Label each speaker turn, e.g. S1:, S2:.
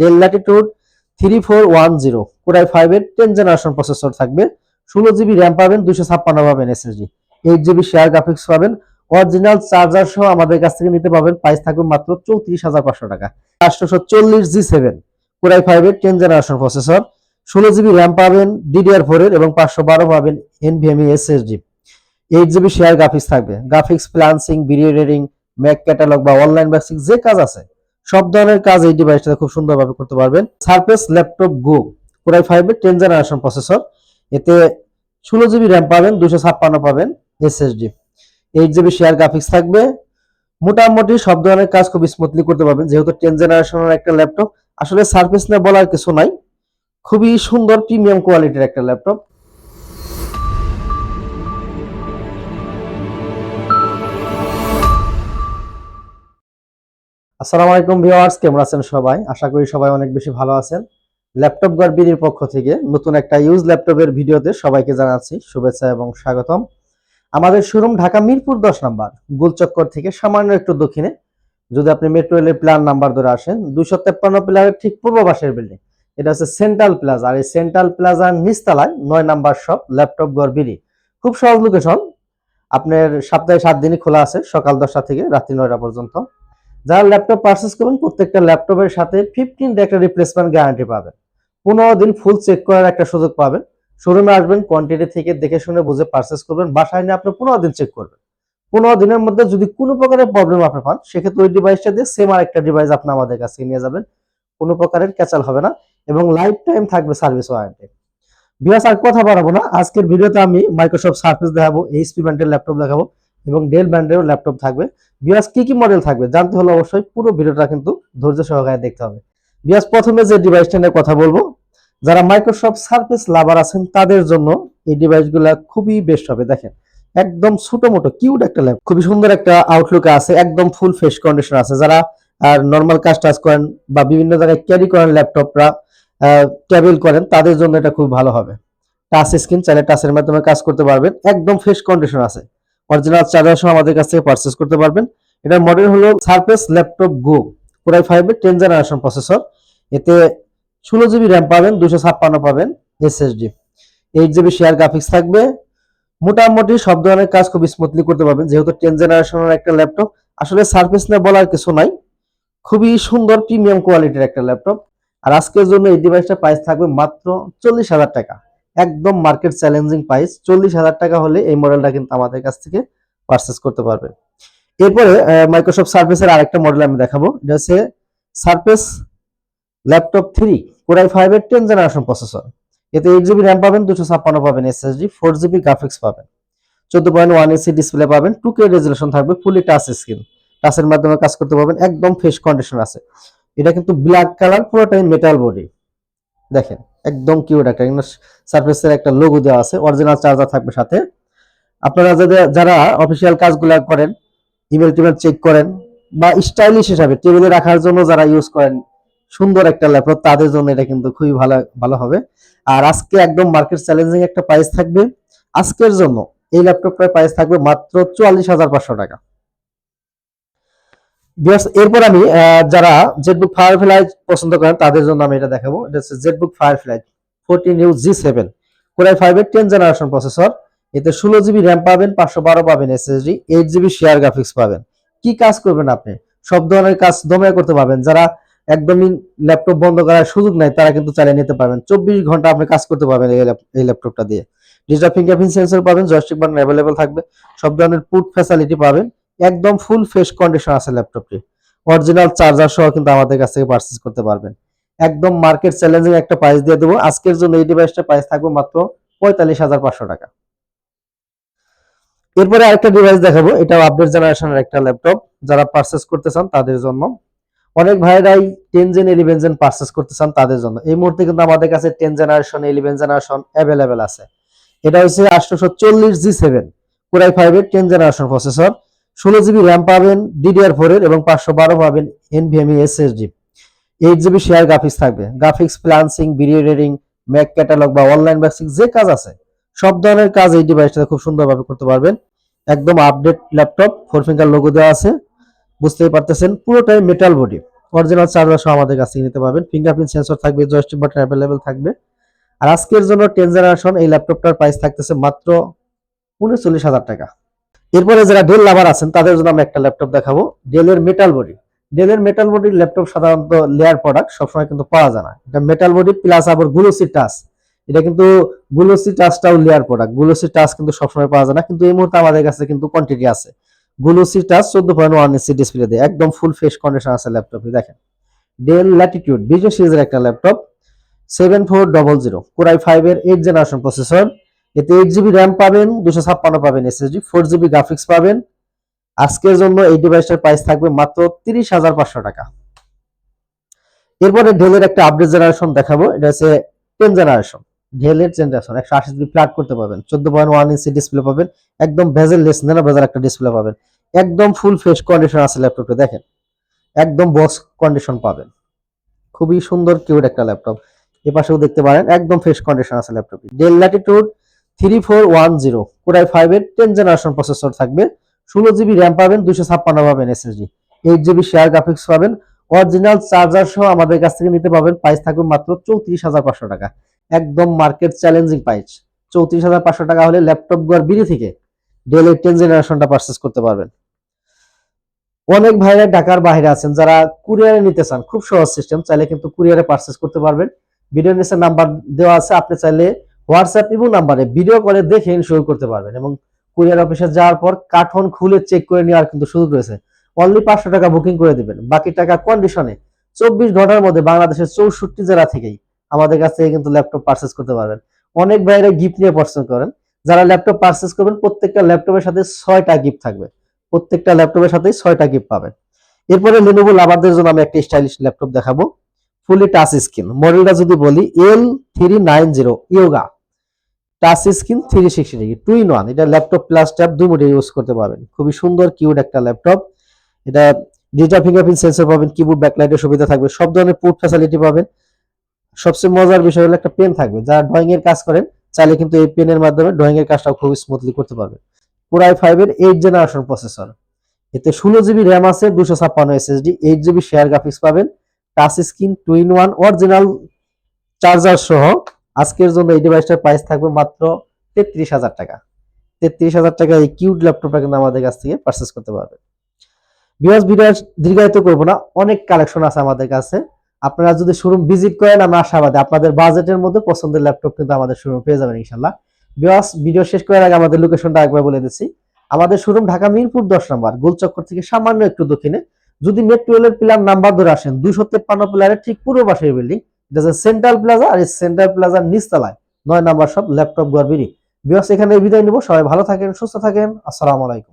S1: Dell latitude three four one zero core i ফাইভের ten generation processor থাকবে, ষোলো GB RAM পাবেন দুশো ছাপ্পান্ন পাবেন SSD eight GB share graphics পাবেন অরিজিনাল চার্জার সহ আমাদের কাছ থেকে নিতে পাবেন প্রাইস থাকবে মাত্র চৌত্রিশ হাজার পাঁচশো টাকা। আটশোশো চল্লিশ জি সেভেন কোরাই ফাইভের টেন জেনারেশন প্রসেসর ষোলো জিবি র্যাম পাবেন ডিডিআর ফোর এর এবং পাঁচশো বারো পাবেন NVMe SSD eight GB share graphics থাকবে গ্রাফিক্স প্লান্সিং ভিডিও এডিটিং ম্যাক ক্যাটালগ বা অনলাইন বেসিক যে কাজ আছে। সব ধরনের কাজ এই ডিভাইসটাতে খুব সুন্দরভাবে করতে পারবেন। Surface Laptop Go core i ফাইভের টেন জেনারেশন প্রসেসর এতে ষোলো জিবি র্যাম পাবেন দুশো ছাপ্পান্ন পাবেন SSD eight GB share graphics থাকবে। মোটামুটি সব ধরনের কাজ খুব স্মুথলি করতে পারবেন, যেহেতু টেন জেনারেশনের একটা ল্যাপটপ আসলে সার্ভিস নিয়ে বলার কিছু নাই। খুবই সুন্দর প্রিমিয়াম কোয়ালিটির একটা ল্যাপটপ আসসালামু আলাইকুম ভিউয়ার্স, কেমন আছেন সবাই? আশা করি সবাই অনেক বেশি ভালো আছেন। ল্যাপটপ গার্বির পক্ষ থেকে নতুন একটা ইউজ ল্যাপটপের ভিডিওতে সবাইকে জানাচ্ছি শুভেচ্ছা এবং স্বাগতম। আমাদের শোরুম ঢাকা মিরপুর দশ নাম্বার, গোলচক্কর থেকে সামান্য একটু দক্ষিণে। যদি আপনি মেট্রো রেলের প্ল্যান নাম্বার ধরে আসেন, দুইশো তেপ্পান্ন প্লারের ঠিক পূর্ব পাশের বিল্ডিং এটা হচ্ছে সেন্ট্রাল প্লাজা আর এই সেন্ট্রাল প্লাজার নিচতলায় নয় নাম্বার শপ ল্যাপটপ গড়বিরি খুব সহজ লোকেশন আপনার সপ্তাহে সাত দিনই খোলা আছে, সকাল দশটা থেকে রাত্রি নয়টা পর্যন্ত। যারা ল্যাপটপ পারচেস করবেন প্রত্যেকটা ল্যাপটপের সাথে ফিফটিন ডে একটা রিপ্লেসমেন্ট গ্যারান্টি পাবেন। পনেরো দিন ফুল চেক করার একটা সুযোগ পাবেন। শোরুমে আসবেন কোয়ান্টিটি থেকে দেখে শুনে বুঝে পারচেস করবেন, বাসায় নিয়ে আপনি পনেরো দিন চেক করবেন। পনেরো দিনের মধ্যে যদি কোনো প্রকারের প্রবলেম আপনি পান, সেক্ষেত্রে ওই ডিভাইসটা দিয়ে সেম আর একটা ডিভাইস আপনি আমাদের কাছে নিয়ে যাবেন। কোনো প্রকারের ক্যাচাল হবে না এবং লাইফ টাইম থাকবে সার্ভিস ওয়ারেন্টি বিয়াস, আর কথা বাড়াবো না। আজকের ভিডিওতে আমি মাইক্রোসফট সার্ভিস দেখাবো এইচপি ব্র্যান্ডের ল্যাপটপ দেখাবো। এবং ডেল ব্র্যান্ডেরও ল্যাপটপ থাকবে। বিয়াস কি কি মডেল থাকবে জানতে হলে অবশ্যই পুরো ভিডিওটা কিন্তু ধৈর্য সহকারে দেখতে হবে। বিয়াস প্রথমে যে ডিভাইসটা নিয়ে কথা বলব, যারা মাইক্রোসফট সার্ফেস লাভার আছেন, তাদের জন্য এই ডিভাইসগুলা খুবই বেস্ট হবে। দেখেন, একদম ছোট মোটো কিউট একটা ল্যাপ খুবই সুন্দর একটা আউটলুকে আছে, একদম ফুল ফেস কন্ডিশন আছে। যারা আর নর্মাল কাজ টাজ করেন বা বিভিন্ন জায়গায় ক্যারি করেন ল্যাপটপরা ট্যাবেল করেন, তাদের জন্য এটা খুব ভালো হবে। টাচ স্ক্রিন চাইলে টাচের মাধ্যমে কাজ করতে পারবেন। একদম ফ্রেশ কন্ডিশন আছে। অরিজিনাল চার্জার আমাদের কাছ থেকে পারচেস করতে পারবেন। এটার মডেল হলো Surface Laptop Go core i ফাইভের টেন জেনারেশন প্রসেসর এতে ষোলো জিবি র্যাম পাবেন দুশো ছাপ্পান্ন পাবেন SSD eight GB share graphics থাকবে। মোটামুটি সব ধরনের কাজ খুব স্মুথলি করতে পারবেন, যেহেতু টেন জেনারেশনের একটা ল্যাপটপ আসলে সার্ভিস নিয়ে বলার কিছু নাই। খুবই সুন্দর প্রিমিয়াম কোয়ালিটির একটা ল্যাপটপ আর আজকের জন্য এই ডিভাইসটা প্রাইস থাকবে মাত্র চল্লিশ হাজার টাকা। একদম মার্কেট চ্যালেঞ্জিং প্রাইস চল্লিশ হাজার টাকা হলে এই মডেলটা কিন্তু আমাদের কাছ থেকে পারচেস করতে পারবে। এরপরে মাইক্রোসফট সার্ভিসের আরেকটা মডেল আমি দেখাবো। এটা হচ্ছে Surface Laptop three core i ফাইভের টেন জেনারেশন প্রসেসর এতে এইট জিবি র্যাম পাবেন, দুশো ছাপ্পান্ন পাবেন এসএসডি ফোর জিবি গ্রাফিক্স পাবেন। চোদ্দ পয়েন্ট ওয়ান এসি ডিসপ্লে পাবেন টু কে রেজুলেশন থাকবে ফুলি টাচ স্ক্রিন টাচের মাধ্যমে কাজ করতে পারবেন, একদম ফ্রেশ কন্ডিশন আছে। এটা কিন্তু ব্ল্যাক কালার পুরোটাই মেটাল বডি দেখেন একদম কিউট একটা সার্ফেসের একটা লোগো দেওয়া আছে অরিজিনাল চার্জার থাকবে সাথে। আপনারা যাদের, যারা অফিসিয়াল কাজগুলো করেন ইমেল টিমেল চেক করেন, বা স্টাইলিশ হিসাবে টেবিলে রাখার জন্য যারা ইউজ করেন, সুন্দর একটা ল্যাপটপ তাদের জন্য এটা কিন্তু খুবই ভালো ভালো হবে। আর আজকে একদম মার্কেট চ্যালেঞ্জিং একটা প্রাইস থাকবে। আজকের জন্য এই ল্যাপটপটার প্রাইস থাকবে মাত্র চুয়াল্লিশ হাজার পাঁচশো টাকা। এরপর আমি যারা জেটবুক ফায়ার ফ্লাই পছন্দ করেন, তাদের জন্য আমি এটা দেখাবো। এটা হচ্ছে ZBook Firefly fourteen U G seven core i ফাইভের টেন জেনারেশন প্রসেসর এতে ষোলো জিবি র্যাম পাবেন, পাঁচশো বারো পাবেন SSD eight GB share graphics পাবেন। কি কাজ করবেন আপনি? সব ধরনের কাজ দমে করতে পারবেন। যারা একদমই ল্যাপটপ বন্ধ করার সুযোগ নাই, তারা কিন্তু চালিয়ে নিতে পারবেন। চব্বিশ ঘণ্টা আপনি কাজ করতে পারবেন এই ল্যাপটপটা দিয়ে। ডিজিটাল ফিঙ্গারপ্রিন্ট সেন্সর পাবেন জয়স্টিক বাটন অ্যাভেলেবল থাকবে। সব ধরনের পুট ফ্যাসিলিটি পাবেন। একদম ফুল ফ্রেশ কন্ডিশন আছে ল্যাপটপটি অরিজিনাল চার্জার সহ কিন্তু আমাদের কাছ থেকে পারচেজ করতে পারবেন। একদম মার্কেট চ্যালেঞ্জিং একটা প্রাইস দিয়ে দেবো। আজকের জন্য এই ডিভাইসটা প্রাইস থাকবে মাত্র পঁয়তাল্লিশ হাজার পাঁচশো টাকা। এরপরে আরেকটা ডিভাইস দেখাবো। এটাও আপডেট জেনারেশনের একটা ল্যাপটপ যারা পারচেস করতে চান তাদের জন্য। অনেক ভাইরাই ten gen eleven gen purchase করতে চান তাদের জন্য। এই মুহূর্তে কিন্তু আমাদের কাছে ten generation eleven generation available আছে। এটা হচ্ছে আটশোশো চল্লিশ জি সেভেন কোরাই ফাইভের টেন জেনারেশন প্রসেসর ষোলো জিবি র্যাম পাবেন ডিডিআর ফোর এর এবং পাঁচশো বারো পাবেন NVMe SSD eight GB share graphics থাকবে। গ্রাফিক্স প্লান্সিং ভিডিও এডিটিং ম্যাক ক্যাটালগ বা অনলাইন বেসিক যে কাজ আছে, সব ধরনের কাজ এই ডিভাইসটাতে খুব সুন্দরভাবে করতে পারবেন। একদম update laptop four finger logo দেওয়া আছে। বুঝতেই পারতেছেন, পুরোটাই মেটাল বডি অরিজিনাল চার্জার সহ আমাদের কাছ থেকে নিতে পারবেন। ফিঙ্গারপ্রিন্ট সেন্সর থাকবে জয়স্টিক বাটন অ্যাভেলেবেল থাকবে। আর আজকের জন্য টেন জেনারেশন এই ল্যাপটপটার প্রাইস থাকতেছে মাত্র উনচল্লিশ হাজার টাকা। এরপরে যারা ডেল লাভার আছেন, তাদের জন্য আমরা একটা ল্যাপটপ দেখাবো। ডেলের মেটাল বডি ডেলের মেটাল বডির ল্যাপটপ সাধারণত লেয়ার প্রোডাক্ট সবসময় কিন্তু পাওয়া যায় না। এটা মেটাল বডি প্লাস আবার গ্লুসি টাচ এটা কিন্তু গ্লুসি টাচটাও লেয়ার প্রোডাক্ট গ্লুসি টাচ কিন্তু সবসময় পাওয়া যায় না, কিন্তু এই মুহূর্তে আমাদের কাছে কিন্তু কোয়ান্টিটি আছে। গ্লুসি টাচ চোদ্দ পয়েন্ট ওয়ান ইঞ্চি ডিসপ্লে দিয়ে একদম ফুল ফেস কন্ডিশন আছে ল্যাপটপে দেখেন। ডেল ল্যাটিটিউড বিজয় সিরিজের একটা laptop seven four double zero core i five এর এইট জেনারেশন প্রসেসর এতে এইট জিবি র্যাম পাবেন, দুশো ছাপ্পান্ন পাবেন এসএসডি ফোর জিবি গ্রাফিক্স পাবেন। আজকের জন্য এই ডিভাইসটার প্রাইস থাকবে মাত্র তিরিশ হাজার পাঁচশো টাকা। এরপরে ডেলের একটা আপডেট জেনারেশন দেখাবো, এটা হচ্ছে টেন জেনারেশন ডেলের জেনারেশন একশো আশি জিবি প্লাট করতে পারবেন, চোদ্দ পয়েন্ট ওয়ান ইঞ্চি ডিসপ্লে পাবেন, একদম ভেজেল লেস নেনা ভেজাল একটা ডিসপ্লে পাবেন। একদম ফুল ফ্রেশ কন্ডিশন আছে ল্যাপটপটা দেখেন। একদম বক্স কন্ডিশন পাবেন। খুবই সুন্দর কিউট একটা ল্যাপটপ এ পাশেও দেখতে পারেন, একদম ফ্রেশ কন্ডিশন আছে ল্যাপটপটি Dell Latitude three four one zero core i five এর টেন জেনারেশন প্রসেসর থাকবে। ষোলো জিবি র্যাম পাবেন দুশো ছাপ্পান্ন পাবেন SSD eight GB share graphics পাবেন অরিজিনাল চার্জার সহ আমাদের কাছ থেকে নিতে পাবেন প্রাইস থাকবে মাত্র চৌত্রিশ হাজার পাঁচশো টাকা। একদম মার্কেট চ্যালেঞ্জিং প্রাইস চৌত্রিশ হাজার পাঁচশো টাকা হলে ল্যাপটপ গোয়ার বিড়ি থেকে ডেল এর টেন জেনারেশনটা পারচেস করতে পারবেন। অনেক ভাইরা ঢাকার বাইরে আছেন, যারা কুরিয়ারে নিতে চান, খুব সহজ সিস্টেম চাইলে কিন্তু কুরিয়ারে পারচেস করতে পারবেন। ভিডিও নিচে নাম্বার দেওয়া আছে, আপনি চাইলে হোয়াটসঅ্যাপ এবং নাম্বারে ভিডিও কলে দেখে ইনশোর করতে পারবেন এবং কুরিয়ার অফিসে যাওয়ার পর কার্টন খুলে চেক করে নেওয়ার কিন্তু সুযোগ রয়েছে। অনলি পাঁচশো টাকা বুকিং করে দিবেন। বাকি টাকা কন্ডিশনে চব্বিশ ঘণ্টার মধ্যে বাংলাদেশের চৌষট্টি জেলা থেকেই আমাদের কাছ থেকে কিন্তু ল্যাপটপ পারচেস করতে পারবেন। অনেক বাইরে গিফট নিয়ে পারচেস করেন। যারা ল্যাপটপ পারচেস করবেন, প্রত্যেকটা ল্যাপটপের সাথে ছয়টা গিফট থাকবে। প্রত্যেকটা ল্যাপটপের সাথেই ছয়টা গিফট পাবেন। এরপরে লেনোভো লাভারদের জন্য আমি একটা স্টাইলিশ ল্যাপটপ দেখাবো। ফুলি টাচ স্ক্রিন মডেলটা যদি বলি L three nine zero Yoga touch screen three sixty degree two in one এটা ল্যাপটপ প্লাস ট্যাব দুই মোডে ইউজ করতে পারবেন। খুবই সুন্দর কিউট একটা ল্যাপটপ এটা ডিজিটাল ফিঙ্গারপ্রিন্ট সেন্সর পাবেন কিবোর্ড ব্যাকলাইটের সুবিধা থাকবে। সব ধরনের পোর্ট ফ্যাসিলিটি পাবেন। সবচেয়ে মজার বিষয় হলো একটা পেন থাকবে। যারা ড্রয়িং এর কাজ করেন, চাইলে কিন্তু এই পেনের মাধ্যমে ড্রয়িং এর কাজটাও খুবই স্মুথলি করতে পারবেন। কোরাই ফাইভ এর এইট জেনারেশন প্রসেসর এতে ষোলো জিবি র্যাম আছে দুশো ছাপ্পান্ন SSD eight GB share graphics পাবেন। Touch screen two in one original charger সহ। আজকের জন্য এই ডিভাইসটার প্রাইস থাকবে মাত্র তেত্রিশ হাজার টাকা। তেত্রিশ হাজার টাকা এই কিউট ল্যাপটপটা কিন্তু আমাদের কাছ থেকে পারচেস করতে পারবে। বিকজ ভিডিও দীর্ঘায়িত করব না, অনেক কালেকশন আছে আমাদের কাছে। আপনারা যদি শোরুম ভিজিট করেন আমরা আশাবাদী আপনাদের বাজেটের মধ্যে পছন্দের ল্যাপটপ কিন্তু আমাদের শোরুম পেয়ে যাবেন ইনশাল্লাহ বিকজ ভিডিও শেষ করার আগে আমাদের লোকেশনটা একবার বলে দিচ্ছি। আমাদের শোরুম ঢাকা মিরপুর দশ নম্বর, গোলচক্কর থেকে সামান্য একটু দক্ষিণে। যদি মেট্রো রেলের পিলার নাম্বার ধরে আসেন, দুইশো তেপ্পান্ন পিলারের ঠিক পূর্ব পাশের বিল্ডিং এটা সেন্ট্রাল প্লাজা আর এই সেন্ট্রাল প্লাজার নিচতলায় নয় নাম্বার সব ল্যাপটপ গর্বেরই বিকজ এখানে বিদায় নিব। সবাই ভালো থাকেন, সুস্থ থাকেন। আসসালামু আলাইকুম।